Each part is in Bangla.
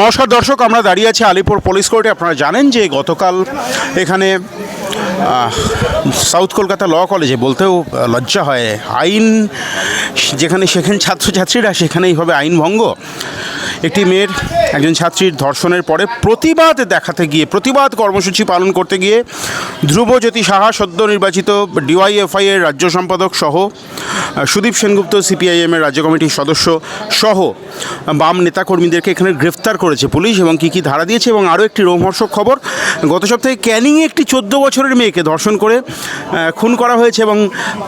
নমস্কার দর্শক, আমরা দাঁড়িয়ে আছি আলিপুর পুলিশ কোর্টে। আপনারা জানেন যে গতকাল এখানে সাউথ কলকাতা ল কলেজে বলতেও লজ্জা হয়, আইন যেখানে সেখানে ছাত্রছাত্রীরা সেখানেই হবে আইন ভঙ্গ একটি মেয়ের একজন ছাত্রীর ধর্ষণের পরে প্রতিবাদ দেখাতে গিয়ে, প্রতিবাদ কর্মসূচি পালন করতে গিয়ে ধ্রুবজ্যোতি সাহা, সদ্য নির্বাচিত ডিওয়াইএফআই এর রাজ্য সম্পাদক সহ সুদীপ সেনগুপ্ত, সিপিআইএম এর রাজ্য কমিটির সদস্য সহ বাম নেতাকর্মীদেরকে এখানে গ্রেফতার করেছে পুলিশ এবং কী কী ধারা দিয়েছে এবং আরও একটি রোমহর্ষক খবর, গত সপ্তাহে ক্যানিংয়ে একটি চোদ্দ বছরের মেয়েকে ধর্ষণ করে খুন করা হয়েছে এবং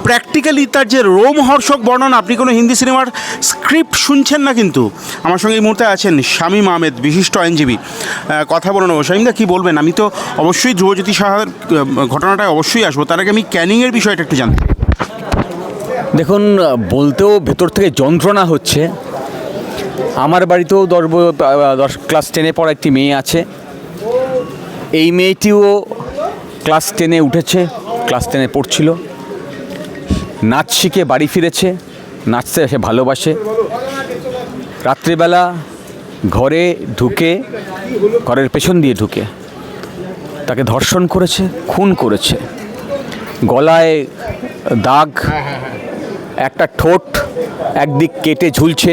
প্র্যাকটিক্যালি তার যে রোমহর্ষক বর্ণনা, আপনি কোনো হিন্দি সিনেমার স্ক্রিপ্ট শুনছেন না কিন্তু, আমার সঙ্গে এই মুহূর্তে আছেন শামীম আহমেদ, বিশিষ্ট আইনজীবী। কথা বলে নেব। শামীমদা কী বলবেন? আমি তো অবশ্যই ধ্রুবজ্যোতি সাহার ঘটনাটায় অবশ্যই আসব। তার আগে আমি ক্যানিংয়ের বিষয়টা একটু জানতে দেখুন বলতেও ভেতর থেকে যন্ত্রণা হচ্ছে। আমার বাড়িতেও দশ দশ, ক্লাস টেনে পড়া একটি মেয়ে আছে। এই মেয়েটিও ক্লাস টেনে উঠেছে, ক্লাস টেনে পড়ছিল। নাচ শিখে বাড়ি ফিরেছে, নাচতে সে ভালোবাসে। রাত্রিবেলা ঘরে ঢুকে, ঘরের পেছন দিয়ে ঢুকে, তাকে ধর্ষণ করেছে, খুন করেছে। গলায় দাগ, একটা ঠোঁট একদিক কেটে ঝুলছে।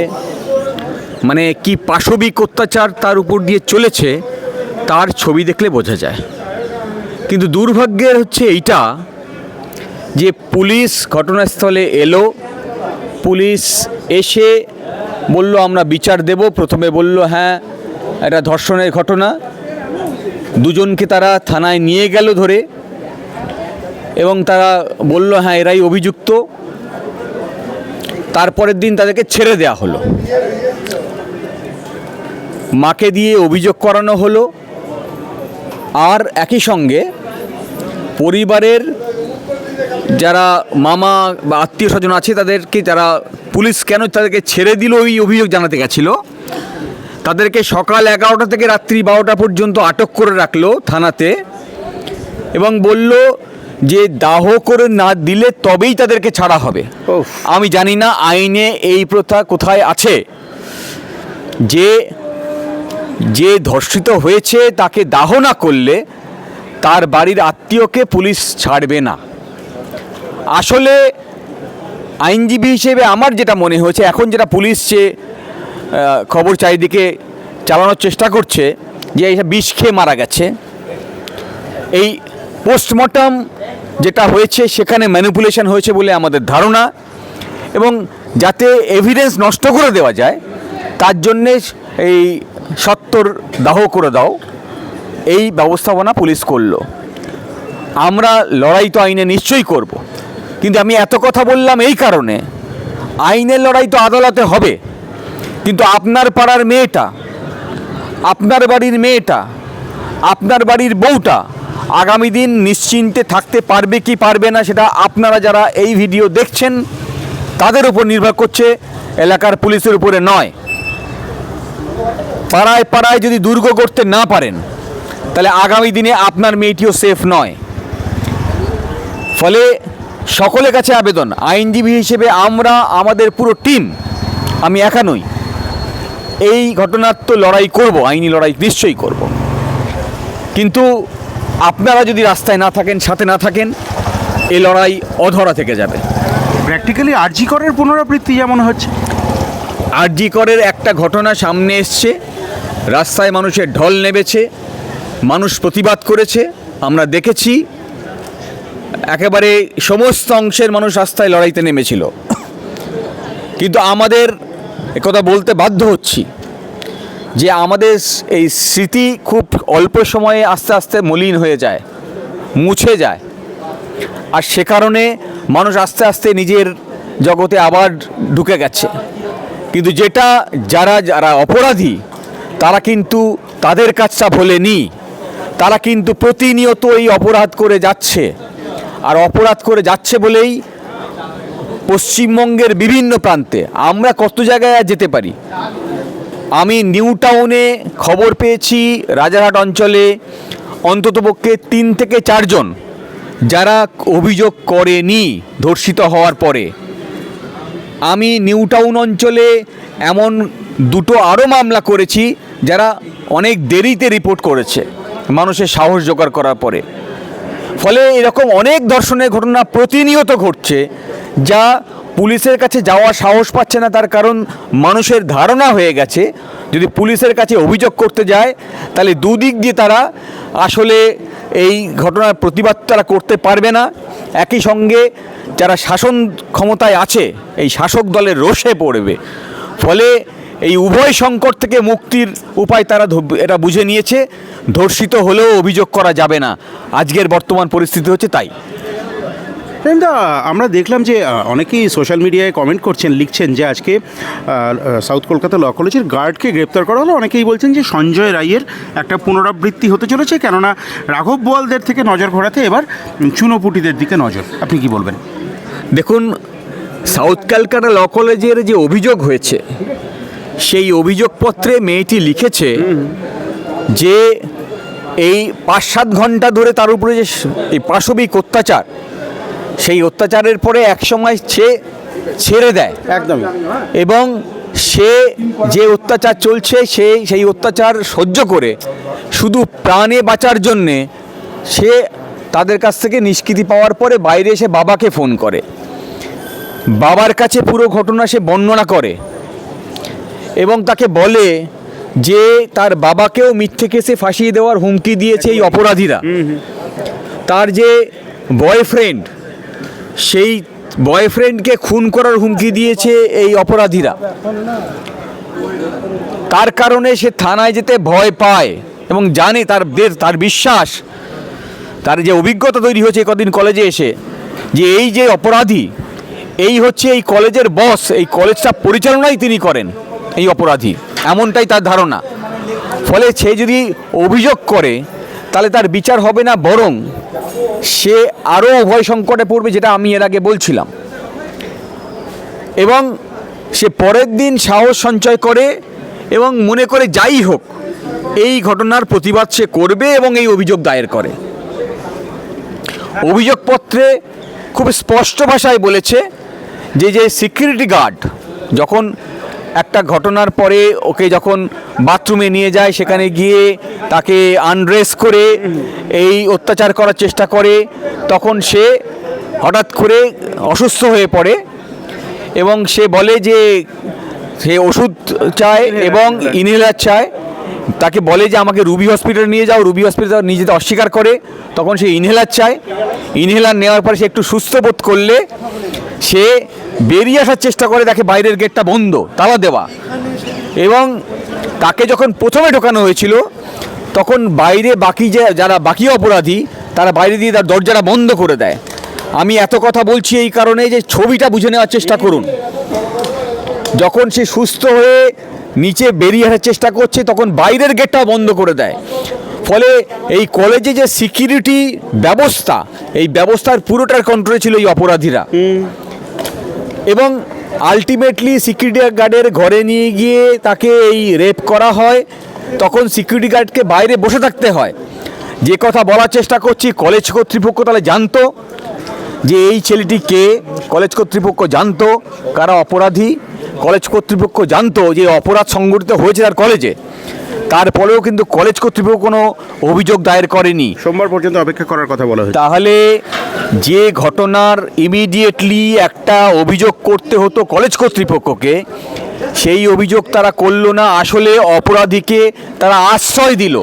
মানে কি পাশবিক অত্যাচার তার উপর দিয়ে চলেছে, তার ছবি দেখলে বোঝা যায়। কিন্তু দুর্ভাগ্যের হচ্ছে এইটা যে পুলিশ ঘটনাস্থলে এলো, পুলিশ এসে বলল, আমরা বিচার দেব। প্রথমে বলল হ্যাঁ এটা ধর্ষণের ঘটনা। দুজনকে তারা থানায় নিয়ে গেল ধরে এবং তারা বলল হ্যাঁ এরাই অভিযুক্ত। তারপরের দিন তাদেরকে ছেড়ে দেওয়া হলো। মাকে দিয়ে অভিযোগ করানো হলো। আর একই সঙ্গে পরিবারের যারা মামা বা আত্মীয় স্বজন আছে তাদেরকে যারা পুলিশ কেন তাদেরকে ছেড়ে দিল ওই অভিযোগ জানাতে গেছিল তাদেরকে সকাল এগারোটা থেকে রাত্রি বারোটা পর্যন্ত আটক করে রাখল থানাতে এবং বলল যে দাহ করে না দিলে তবেই তাদেরকে ছাড়া হবে। আমি জানি না আইনে এই প্রথা কোথায় আছে। যে যে ধর্ষিত হয়েছে তাকে দাহ না করলে তার বাড়ির আত্মীয়কে পুলিশ ছাড়বে না। আসলে আইনজীবী হিসেবে আমার যেটা মনে হয়েছে, এখন যেটা পুলিশ যে খবর চারিদিকে চালানোর চেষ্টা করছে, যে এইসব বিষ খেয়ে মারা গেছে। এই পোস্টমর্টম যেটা হয়েছে, সেখানে ম্যানিপুলেশন হয়েছে বলে আমাদের ধারণা এবং যাতে এভিডেন্স নষ্ট করে দেওয়া যায়, তার জন্যে এই সত্তর দাহ করে দাও, এই ব্যবস্থাপনা পুলিশ করল। আমরা লড়াই তো আইনে নিশ্চয়ই করব। কিন্তু আমি এত কথা বললাম এই কারণে। আইনের লড়াই তো আদালতে হবে। কিন্তু আপনার পাড়ার মেয়েটা, আপনার বাড়ির মেয়েটা, আপনার বাড়ির বউটা আগামী দিন নিশ্চিন্তে থাকতে পারবে কি পারবে না সেটা আপনারা যারা এই ভিডিও দেখছেন, তাদের উপর নির্ভর করছে, এলাকার পুলিশের উপরে নয়। পাড়ায় পাড়ায় যদি দুর্গ করতে না পারেন, তাহলে আগামী দিনে আপনার মেয়েটিও সেফ নয়। ফলে সকলের কাছে আবেদন। আইনজীবী হিসেবে আমরা আমাদের পুরো টিম আমি একা নই। এই ঘটনার তো লড়াই করব আইনি লড়াই নিশ্চয়ই করব। কিন্তু আপনারা যদি রাস্তায় না থাকেন সাথে না থাকেন এই লড়াই অধরা থেকে যাবে। প্র্যাকটিক্যালি আরজি করের পুনরাবৃত্তি যেমন হচ্ছে। আরজি করের একটা ঘটনা সামনে এসছে। রাস্তায় মানুষের ঢল নেমেছে মানুষ প্রতিবাদ করেছে। আমরা দেখেছি একেবারে সমস্ত অংশের মানুষ রাস্তায় লড়াইতে নেমেছিল। কিন্তু আমাদের একথা বলতে বাধ্য হচ্ছি যে আমাদের এই স্মৃতি খুব অল্প সময়ে আস্তে আস্তে মলিন হয়ে যায়, মুছে যায়। আর সে কারণে মানুষ আস্তে আস্তে নিজের জগতে আবার ঢুকে গেছে। কিন্তু যেটা যারা যারা অপরাধী, তারা কিন্তু তাদের কাজটা ভোলেনি। তারা কিন্তু প্রতিনিয়ত এই অপরাধ করে যাচ্ছে। আর অপরাধ করে যাচ্ছে বলেই পশ্চিমবঙ্গের বিভিন্ন প্রান্তে। আমরা কত জায়গায় যেতে পারি? আমি নিউ টাউনে খবর পেয়েছি, রাজারহাট অঞ্চলে অন্ততপক্ষে তিন থেকে চারজন যারা অভিযোগ করেনি ধর্ষিত হওয়ার পরে। আমি নিউ টাউন অঞ্চলে এমন দুটো আরও মামলা করেছি যারা অনেক দেরিতে রিপোর্ট করেছে। মানুষের সাহস জোগাড় করার পরে। ফলে এরকম অনেক ধর্ষণের ঘটনা প্রতিনিয়ত ঘটছে, যা পুলিশের কাছে যাওয়ার সাহস পাচ্ছে না, তার কারণ মানুষের ধারণা হয়ে গেছে। যদি পুলিশের কাছে অভিযোগ করতে যায়, তাহলে দুদিক দিয়ে তারা আসলে এই ঘটনার প্রতিবাদ তারা করতে পারবে না। একই সঙ্গে যারা শাসন ক্ষমতায় আছে, এই শাসক দলের রোষে পড়বে। ফলে এই উভয় সংকট থেকে মুক্তির উপায় তারা এটা বুঝে নিয়েছে। ধর্ষিত হলেও অভিযোগ করা যাবে না। আজকের বর্তমান পরিস্থিতি হচ্ছে তাই। প্রেমদা আমরা দেখলাম যে অনেকেই সোশ্যাল মিডিয়ায় কমেন্ট করছেন লিখছেন যে আজকে সাউথ কলকাতা ল কলেজের গার্ডকে গ্রেপ্তার করা হলো। অনেকেই বলছেন যে সঞ্জয় রায়ের একটা পুনরাবৃত্তি হতে চলেছে। কেননা রাঘব বোয়ালদের থেকে নজর ঘোরাতে এবার চুনোপুটিদের দিকে নজর। আপনি কি বলবেন? দেখুন সাউথ ক্যালকাটা ল কলেজের যে অভিযোগ হয়েছে সেই অভিযোগপত্রে মেয়েটি লিখেছে যে এই পাঁচ সাত ঘণ্টা ধরে তার উপরে যে এই পাশবিক অত্যাচার সেই অত্যাচারের পরে একসময় সে ছেড়ে দেয়। একদমই এবং সে যে অত্যাচার চলছে সে সেই অত্যাচার সহ্য করে শুধু প্রাণে বাঁচার জন্যে সে তাদের কাছ থেকে নিষ্কৃতি পাওয়ার পরে বাইরে এসে বাবাকে ফোন করে। বাবার কাছে পুরো ঘটনা সে বর্ণনা করে। এবং তাকে বলে যে তার বাবাকেও মিথ্যে কেসে ফাঁসিয়ে দেওয়ার হুমকি দিয়েছে এই অপরাধীরা। তার যে বয়ফ্রেন্ড সেই বয়ফ্রেন্ডকে খুন করার হুমকি দিয়েছে এই অপরাধীরা। তার কারণে সে থানায় যেতে ভয় পায় এবং জানে তার তার বিশ্বাস তার যে অভিজ্ঞতা তৈরি হয়েছে কদিন কলেজে এসে যে এই যে অপরাধী এই হচ্ছে এই কলেজের বস এই কলেজটা পরিচালনাই তিনি করেন। এই অপরাধী। এমনটাই তার ধারণা। ফলে সে যদি অভিযোগ করে, তাহলে তার বিচার হবে না, বরং সে আরও ভয় সংকটে পড়বে, যেটা আমি এর আগে বলছিলাম। এবং সে পরের দিন সাহস সঞ্চয় করে এবং মনে করে যাই হোক, এই ঘটনার প্রতিবাদ সে করবে এবং এই অভিযোগ দায়ের করে। অভিযোগপত্রে খুব স্পষ্ট ভাষায় বলেছে যে যে সিকিউরিটি গার্ড যখন একটা ঘটনার পরে ওকে যখন বাথরুমে নিয়ে যায়, সেখানে গিয়ে তাকে আনড্রেস করে এই অত্যাচার করার চেষ্টা করে, তখন সে হঠাৎ করে অসুস্থ হয়ে পড়ে এবং সে বলে যে সে ওষুধ চায় এবং ইনহেলার চায়। তাকে বলে যে, আমাকে রুবি হসপিটাল নিয়ে যাও, রুবি হসপিটাল নিয়ে যেতে অস্বীকার করে। তখন সে ইনহেলার চায়। ইনহেলার নেওয়ার পরে সে একটু সুস্থ বোধ করলে সে বেরিয়ে আসার চেষ্টা করে দেখে বাইরের গেটটা বন্ধ, তালা দেওয়া। এবং তাকে যখন প্রথমে ঢোকানো হয়েছিল, তখন বাইরে বাকি যে, যারা বাকি অপরাধী, তারা বাইরে দিয়ে তার দরজাটা বন্ধ করে দেয়। আমি এত কথা বলছি এই কারণে যে ছবিটা বুঝে নেওয়ার চেষ্টা করুন। যখন সে সুস্থ হয়ে নিচে বেরিয়ে আসার চেষ্টা করছে, তখন বাইরের গেটটাও বন্ধ করে দেয়। ফলে এই কলেজে যে সিকিউরিটি ব্যবস্থা, এই ব্যবস্থার পুরোটার কন্ট্রোলে ছিল এই অপরাধীরা। এবং আলটিমেটলি সিকিউরিটি গার্ডের ঘরে নিয়ে গিয়ে তাকে এই রেপ করা হয়। তখন সিকিউরিটি গার্ডকে বাইরে বসে থাকতে হয়। যে কথা বলার চেষ্টা করছি, কলেজ কর্তৃপক্ষ তাহলে জানতো যে এই ছেলেটি কে? কলেজ কর্তৃপক্ষ জানতো কারা অপরাধী? কলেজ কর্তৃপক্ষ জানতো যে অপরাধ সংগঠিত হয়েছে তার কলেজে। তারপরেও কিন্তু কলেজ কর্তৃপক্ষ কোনো অভিযোগ দায়ের করেনি। সোমবার পর্যন্ত অপেক্ষা করার কথা বলা হয়েছে। তাহলে যে ঘটনার ইমিডিয়েটলি একটা অভিযোগ করতে হতো কলেজ কর্তৃপক্ষকে সেই অভিযোগ তারা করল না। আসলে অপরাধীকে তারা আশ্রয় দিল।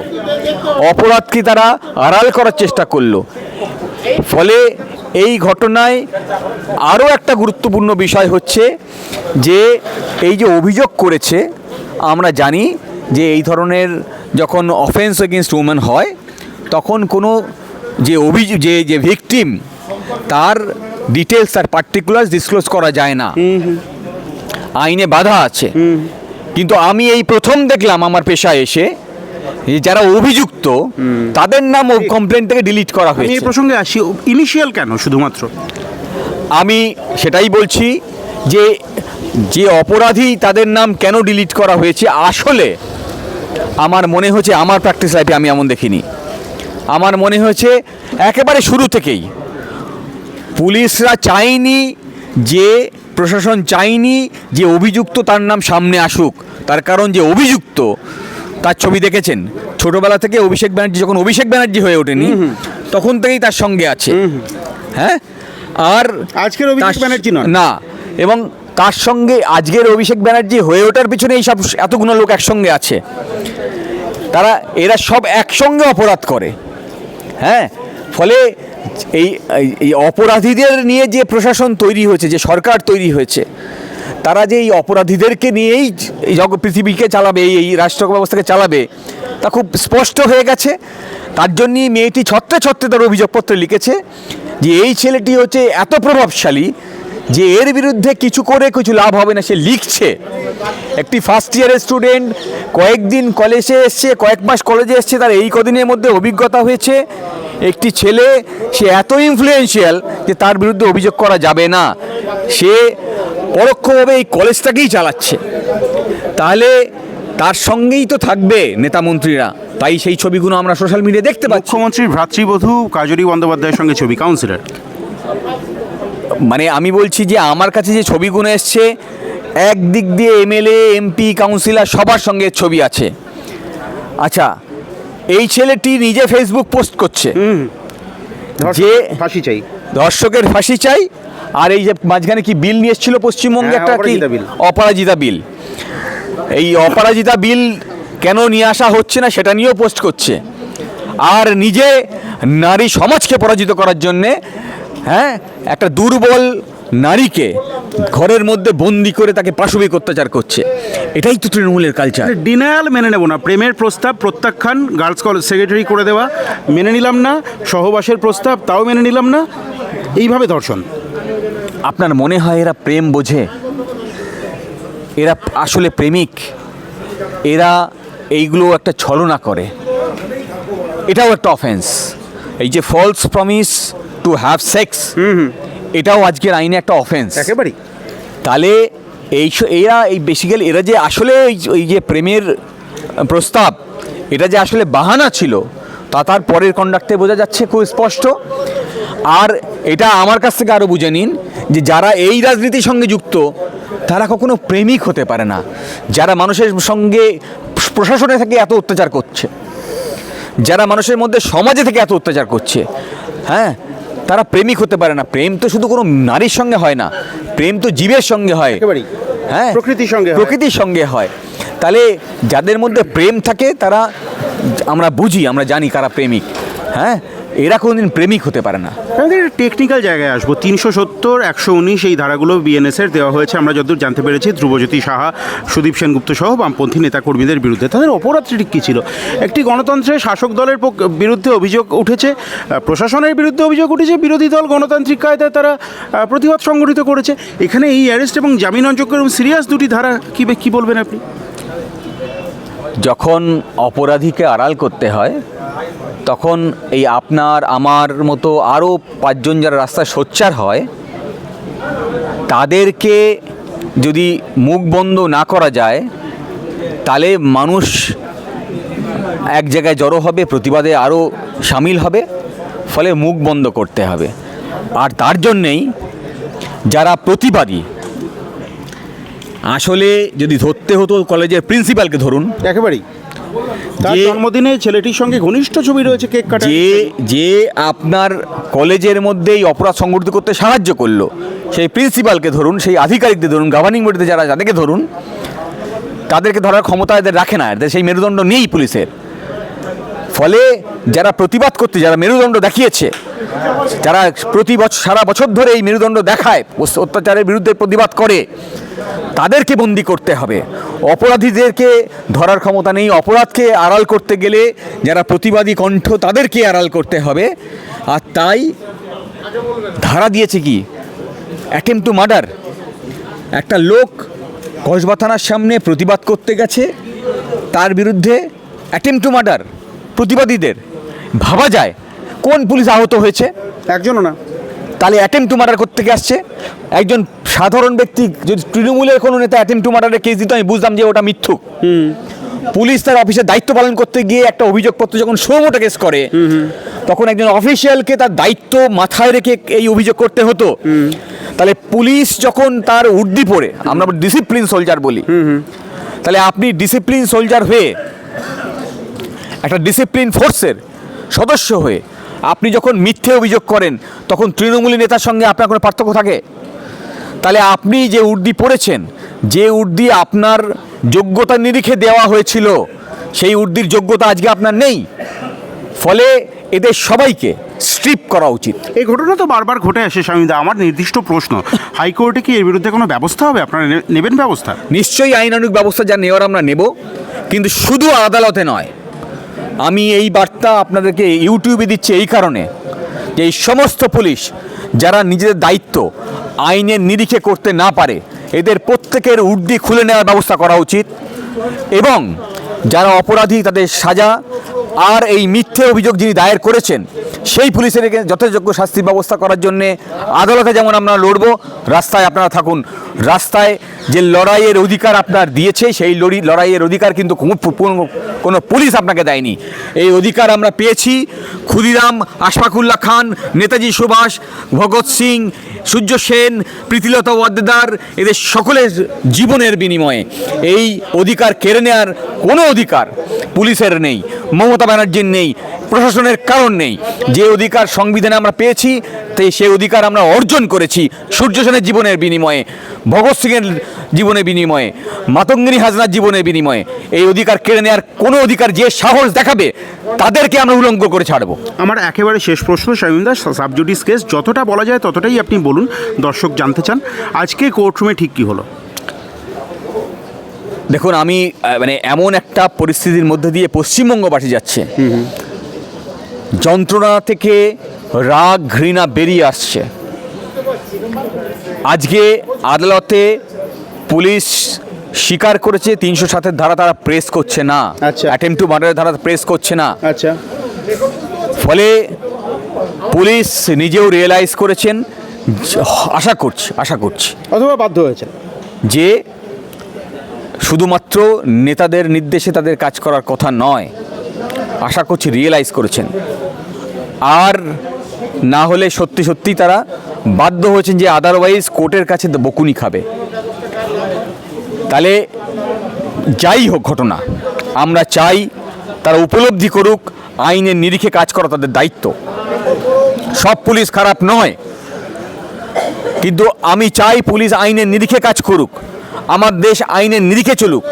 অপরাধকে তারা আড়াল করার চেষ্টা করল। ফলে এই ঘটনায় আরও একটা গুরুত্বপূর্ণ বিষয় হচ্ছে যে এই যে অভিযোগ করেছে আমরা জানি যে এই ধরনের যখন অফেন্স এগেনস্ট উমেন হয় তখন কোনো যে অভিযোগ যে যে ভিকটিম তার ডিটেলস তার পার্টিকুলার ডিসক্লোজ করা যায় না। আইনে বাধা আছে। কিন্তু আমি এই প্রথম দেখলাম আমার পেশায় এসে যে যারা অভিযুক্ত তাদের নাম ও কমপ্লেন থেকে ডিলিট করা আমি এই প্রসঙ্গে আসি ইনিশিয়াল কেন শুধুমাত্র? আমি সেটাই বলছি যে যে অপরাধী তাদের নাম কেন ডিলিট করা হয়েছে আসলে আমার মনে হচ্ছে আমার প্র্যাকটিস লাইফে আমি এমন দেখিনি। আমার মনে হয়েছে একেবারে শুরু থেকেই। পুলিশরা চায়নি যে প্রশাসন চায়নি যে অভিযুক্ত তার নাম সামনে আসুক। তার কারণ যে অভিযুক্ত তার ছবি দেখেছেন। ছোটবেলা থেকে অভিষেক ব্যানার্জি যখন অভিষেক ব্যানার্জি হয়ে ওঠেনি তখন থেকেই তার সঙ্গে আছে। হ্যাঁ? আর আজকের অভিষেক ব্যানার্জি। না। এবং তার সঙ্গে আজকের অভিষেক ব্যানার্জি হয়ে ওঠার পিছনে এই সব এতগুলো লোক একসঙ্গে আছে? তারা, এরা সব একসঙ্গে অপরাধ করে। হ্যাঁ? ফলে এই, এই- অপরাধীদের নিয়ে যে প্রশাসন তৈরি হয়েছে, যে সরকার তৈরি হয়েছে, তারা যে এই অপরাধীদেরকে নিয়েই এই জগ, পৃথিবীকে চালাবে এই রাষ্ট্র ব্যবস্থাকে চালাবে, তা খুব স্পষ্ট হয়ে গেছে। তার জন্যই মেয়েটি ছত্রে ছত্রে তার অভিযোগপত্রে লিখেছে যে, এই ছেলেটি হচ্ছে এত প্রভাবশালী যে এর বিরুদ্ধে কিছু করে কিছু লাভ হবে না, সে লিখছে। একটি ফার্স্ট ইয়ারের স্টুডেন্ট কয়েকদিন কলেজে এসছে, কয়েক মাস কলেজে এসছে, তার এই কদিনের মধ্যে অভিজ্ঞতা হয়েছে। একটি ছেলে, সে এত ইনফ্লুয়েন্সিয়াল যে তার বিরুদ্ধে অভিযোগ করা যাবে না। সে পরোক্ষভাবে এই কলেজটাকেই চালাচ্ছে। তাহলে তার সঙ্গেই তো থাকবে নেতা মন্ত্রীরা। তাই সেই ছবিগুলো আমরা সোশ্যাল মিডিয়ায় দেখতে পাচ্ছি। মুখ্যমন্ত্রীর ভ্রাতৃবধূ কাজরি বন্দ্যোপাধ্যায়ের সঙ্গে ছবি কাউন্সিলর মানে আমি বলছি যে আমার কাছে যে ছবিগুলো এসছে একদিক দিয়ে এমএলএ এমপি কাউন্সিলর সবার সঙ্গে ছবি আছে। আচ্ছা এই ছেলেটি নিজে ফেসবুক পোস্ট করছে। যে ফাঁসি চাই। ধর্ষকের ফাঁসি চাই আর এই যে মাঝখানে কি বিল নিয়ে এসেছিল পশ্চিমবঙ্গে হ্যাঁ, একটা কি। অপরাজিতা বিল। এই অপরাজিতা বিল কেন নিয়ে আসা হচ্ছে না সেটা নিয়েও পোস্ট করছে। আর নিজে নারী সমাজকে পরাজিত করার জন্যে হ্যাঁ? একটা দুর্বল নারীকে ঘরের মধ্যে বন্দি করে তাকে পাশবিক অত্যাচার করছে। এটাই তো তৃণমূলের কালচার ডিনায়াল মেনে নেব না। প্রেমের প্রস্তাব প্রত্যাখ্যান গার্লস কলেজ সেক্রেটারি করে দেওয়া মেনে নিলাম না। সহবাসের প্রস্তাব তাও মেনে নিলাম না। এইভাবে ধর্ষণ। আপনার মনে হয় এরা প্রেম বোঝে? এরা আসলে প্রেমিক? এরা এইগুলো একটা ছলনা করে? এটাও একটা অফেন্স এই যে false promise to have sex এটাও আজকের আইনে একটা অফেন্স একেবারেই। তাহলে এই এরা এই বেসিক্যালি এরা যে আসলে এই- ওই যে প্রেমের প্রস্তাব এটা যে আসলে বাহানা ছিল তা তার পরের কন্ডাক্টে বোঝা যাচ্ছে খুব স্পষ্ট। আর এটা আমার কাছ থেকে আরও বুঝে নিন যে যারা এই রাজনীতির সঙ্গে যুক্ত তারা কখনো প্রেমিক হতে পারে না। যারা মানুষের সঙ্গে প্রশাসনে থেকে এত অত্যাচার করছে যারা মানুষের মধ্যে সমাজে থেকে এত অত্যাচার করছে হ্যাঁ? তারা প্রেমিক হতে পারে না। প্রেম তো শুধু কোনো নারীর সঙ্গে হয় না। প্রেম তো জীবের সঙ্গে হয়। হ্যাঁ? প্রকৃতির সঙ্গে প্রকৃতির সঙ্গে হয়। তাহলে যাদের মধ্যে প্রেম থাকে তারা আমরা বুঝি আমরা জানি কারা প্রেমিক। হ্যাঁ? এরা কোনোদিন প্রেমিক হতে পারে না। আমাদের টেকনিক্যাল জায়গায় আসব। তিনশো সত্তর, একশো উনিশ এই ধারাগুলো বিএনএসের দেওয়া হয়েছে। আমরা যতদূর জানতে পেরেছি, ধ্রুবজ্যোতি সাহা, সুদীপ সেনগুপ্ত সহ বামপন্থী নেতাকর্মীদের বিরুদ্ধে। তাদের অপরাধটি কী ছিল? একটি গণতন্ত্রের শাসক দলের বিরুদ্ধে অভিযোগ উঠেছে প্রশাসনের বিরুদ্ধে অভিযোগ উঠেছে, বিরোধী দল, গণতান্ত্রিক কায়দায় তারা প্রতিবাদ সংগঠিত করেছে। এখানে এই অ্যারেস্ট এবং জামিন অযোগ্য এবং সিরিয়াস দুটি ধারা, কী কী বলবেন আপনি? যখন অপরাধীকে আড়াল করতে হয়, তখন এই আপনার, আমার মতো আরও পাঁচজন যারা রাস্তায় সোচ্চার হয়, তাদেরকে যদি মুখ বন্ধ না করা যায়, তাহলে মানুষ এক জায়গায় জড়ো হবে, প্রতিবাদে আরও সামিল হবে, ফলে মুখ বন্ধ করতে হবে। আর তার জন্যেই যারা প্রতিবাদী আসলে যদি ধরতে হতো কলেজের প্রিন্সিপালকে ধরুন একেবারেই। তার জন্মদিনে ছেলেটির সঙ্গে ঘনিষ্ঠ ছবি রয়েছে কেক কাটা যে যে আপনার কলেজের মধ্যে এই অপরাধ সংগঠিত করতে সাহায্য করল সেই প্রিন্সিপালকে ধরুন সেই আধিকারিকদের ধরুন গভর্নিং বডিতে যারা যাদেরকে ধরুন তাদেরকে ধরার ক্ষমতা এদের রাখে না। এদের সেই মেরুদণ্ড নেই পুলিশের। ফলে যারা প্রতিবাদ করতে, যারা মেরুদণ্ড দেখিয়েছে, যারা প্রতি বছর সারা বছর ধরে এই মেরুদণ্ড দেখায় অত্যাচারের বিরুদ্ধে প্রতিবাদ করে, তাদেরকে বন্দি করতে হবে। অপরাধীদেরকে ধরার ক্ষমতা নেই। অপরাধকে আড়াল করতে গেলে যারা প্রতিবাদী কণ্ঠ, তাদেরকে আড়াল করতে হবে। আর তাই ধারা দিয়েছে কি? Attempt to murder. একটা লোক কসবা থানার সামনে প্রতিবাদ করতে গেছে, তার বিরুদ্ধে অ্যাটেম্প টু মার্ডার। প্রতিবাদীদের ভাবা যায় কোন পুলিশ আহত হয়েছে? একজনও না। তাহলে অ্যাটেম্প টু মার্ডার করতে আসছে। একজন সাধারণ ব্যক্তি যদি তৃণমূলের কোনো নেতা অ্যাটেম্প টু মার্ডারের কেস দিত আমি বুঝতাম যে ওটা মিথ্যুক। পুলিশ তার অফিসে দায়িত্ব পালন করতে গিয়ে একটা অভিযোগপত্র যখন সোমোটা কেস করে তখন একজন অফিসিয়ালকে তার দায়িত্ব মাথায় রেখে এই অভিযোগ করতে হতো। তাহলে পুলিশ যখন তার উর্দি পড়ে আমরা ডিসিপ্লিন সোলজার বলি তাহলে আপনি ডিসিপ্লিন সোলজার হয়ে একটা ডিসিপ্লিন ফোর্সের সদস্য হয়ে আপনি যখন মিথ্যে অভিযোগ করেন তখন তৃণমূলী নেতার সঙ্গে আপনার কোনো পার্থক্য থাকে? তাহলে আপনি যে উর্দি পড়েছেন যে উর্দি আপনার যোগ্যতার নিরিখে দেওয়া হয়েছিল সেই উর্দির যোগ্যতা আজকে আপনার নেই। ফলে এদের সবাইকে স্ট্রিপ করা উচিত। এই ঘটনা তো বারবার ঘটে আসে স্বামীদা আমার নির্দিষ্ট প্রশ্ন হাইকোর্টে কি এর বিরুদ্ধে কোনো ব্যবস্থা হবে? আপনারা নেবেন ব্যবস্থা? নিশ্চয়ই আইনানুগ ব্যবস্থা যা নেওয়ার আমরা নেব কিন্তু শুধু আদালতে নয় আমি এই বার্তা আপনাদেরকে ইউটিউবে দিচ্ছি এই কারণে যে এই সমস্ত পুলিশ যারা নিজেদের দায়িত্ব আইনের নিরিখে করতে না পারে, এদের প্রত্যেকের উর্দি খুলে নেওয়ার ব্যবস্থা করা উচিত এবং যারা অপরাধী তাদের সাজা আর এই মিথ্যে অভিযোগ যিনি দায়ের করেছেন, সেই পুলিশের যথাযোগ্য শাস্তির ব্যবস্থা করার জন্যে আদালতে যেমন আমরা লড়বো, রাস্তায় আপনারা থাকুন। রাস্তায় যে লড়াইয়ের অধিকার আপনার দিয়েছে, সেই লড়ি, লড়াইয়ের অধিকার কিন্তু কোনো পুলিশ আপনাকে দেয়নি। এই অধিকার আমরা পেয়েছি। ক্ষুদিরাম আশফাকুল্লাহ খান, নেতাজি সুভাষ, ভগৎ সিং, সূর্য সেন, প্রীতিলতা ওয়াদ্দেদার, এদের সকলের জীবনের বিনিময়ে এই অধিকার কেড়ে নেওয়ার কোনো অধিকার পুলিশের নেই। মমতা ব্যানার্জির নেই, প্রশাসনের কারণ নেই। যে অধিকার সংবিধানে আমরা পেয়েছি তাই সেই অধিকার আমরা অর্জন করেছি সূর্য সেনের জীবনের বিনিময়ে, ভগৎ সিংয়ের জীবনের বিনিময়ে, মাতঙ্গিনী হাজনার জীবনের বিনিময়ে। এই অধিকার কেড়ে নেওয়ার কোনো অধিকার যে সাহস দেখাবে, তাদেরকে আমরা উলঙ্গ করে ছাড়বো। আমার একেবারে শেষ প্রশ্ন শামীমদা সাবজুডিস কেস যতটা বলা যায় ততটাই আপনি বলুন, দর্শক জানতে চান। আজকে কোর্টরুমে ঠিক কী হলো? দেখুন আমি মানে এমন একটা পরিস্থিতির মধ্যে দিয়ে পশ্চিমবঙ্গবাসী যাচ্ছে। যন্ত্রণা থেকে রাগ ঘৃণা বেরিয়ে আসছে। আজকে আদালতে পুলিশ স্বীকার করেছে তিনশো সাতের ধারা তারা প্রেস করছে না। আচ্ছা। অ্যাটেম্প টু মার্ডারের ধারা প্রেস করছে না। আচ্ছা। ফলে পুলিশ নিজেও রিয়েলাইজ করেছেন আশা করছি আশা করছি। অথবা বাধ্য হয়েছে। যে শুধুমাত্র নেতাদের নির্দেশে তাদের কাজ করার কথা নয়, আশা করছি রিয়েলাইজ করেছেন। আর না হলে সত্যি সত্যি তারা বাধ্য হয়েছেন যে আদারওয়াইজ কোর্টের কাছে বকুনি খাবে। তাহলে যাই হোক ঘটনা, আমরা চাই তারা উপলব্ধি করুক, আইনের নিরিখে কাজ করা তাদের দায়িত্ব। সব পুলিশ খারাপ নয়, কিন্তু আমি চাই পুলিশ আইনের নিরিখে কাজ করুক। আমার দেশ আইনের নিরিখে চলুক,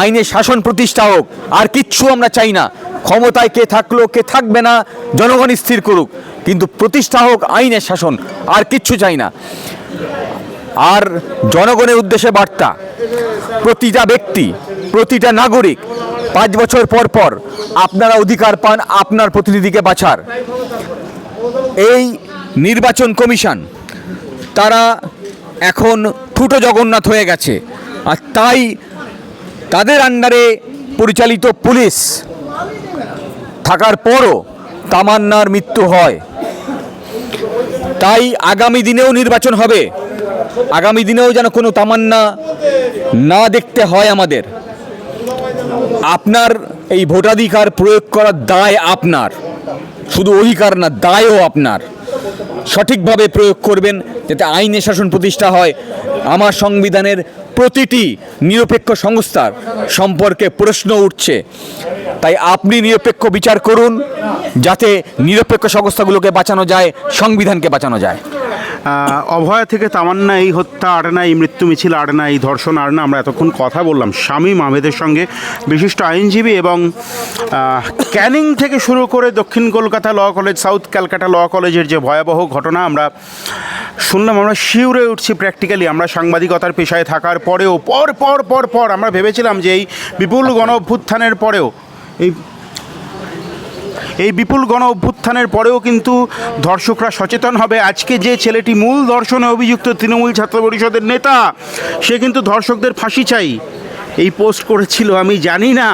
আইনের শাসন প্রতিষ্ঠা হোক, আর কিচ্ছু আমরা চাই না। ক্ষমতায় কে থাকল, কে থাকবে না, জনগণ স্থির করুক। কিন্তু প্রতিষ্ঠা হোক আইনের শাসন, আর কিচ্ছু চাই না। আর জনগণের উদ্দেশ্যে বার্তা, প্রতিটা ব্যক্তি, প্রতিটা নাগরিক, পাঁচ বছর পর পর আপনারা অধিকার পান, আপনার প্রতিনিধিকে বাছার এই নির্বাচন কমিশন, তারা এখন ঠুটো জগন্নাথ হয়ে গেছে। আর তাই তাদের আন্ডারে পরিচালিত পুলিশ থাকার পরও তামান্নার মৃত্যু হয়। তাই আগামী দিনেও নির্বাচন হবে। আগামী দিনেও যেন কোনো তামান্না না দেখতে হয় আমাদের। আপনার এই ভোটাধিকার প্রয়োগ করার দায় আপনার। শুধু অধিকার না, দায়ও আপনার। সঠিকভাবে প্রয়োগ করবেন যাতে আইনে শাসন প্রতিষ্ঠা হয়। আমার সংবিধানের প্রতিটি নিরপেক্ষ সংস্থার সম্পর্কে প্রশ্ন উঠছে। তাই আপনি নিরপেক্ষ বিচার করুন, যাতে নিরপেক্ষ সংস্থাগুলোকে বাঁচানো যায়, সংবিধানকে বাঁচানো যায়। অভয়া থেকে তামান্না, এই হত্যা আর না, এই মৃত্যু মিছিল আর না, এই ধর্ষণ আর না, আমরা এতক্ষণ কথা বললাম শামীম আহমেদের সঙ্গে। বিশিষ্ট আইনজীবী এবং ক্যানিং থেকে শুরু করে দক্ষিণ Kolkata law college, south Calcutta law কলেজের যে ভয়াবহ ঘটনা, আমরা শুনলাম, আমরা শিউরে উঠছি প্র্যাকটিক্যালি আমরা সাংবাদিকতার পেশায় থাকার পরেও, পর পর পর পর আমরা ভেবেছিলাম যে এই বিপুল গণ অভ্যুত্থানের পরেও, এই এই বিপুল গণ অভ্যুত্থানের পরেও কিন্তু ধর্ষকরা সচেতন হবে। আজকে যে ছেলেটি মূল ধর্ষণে অভিযুক্ত তৃণমূল ছাত্র পরিষদের নেতা, সে কিন্তু ধর্ষকদের ফাঁসি চাই। এই পোস্ট করেছিল, আমি জানি না।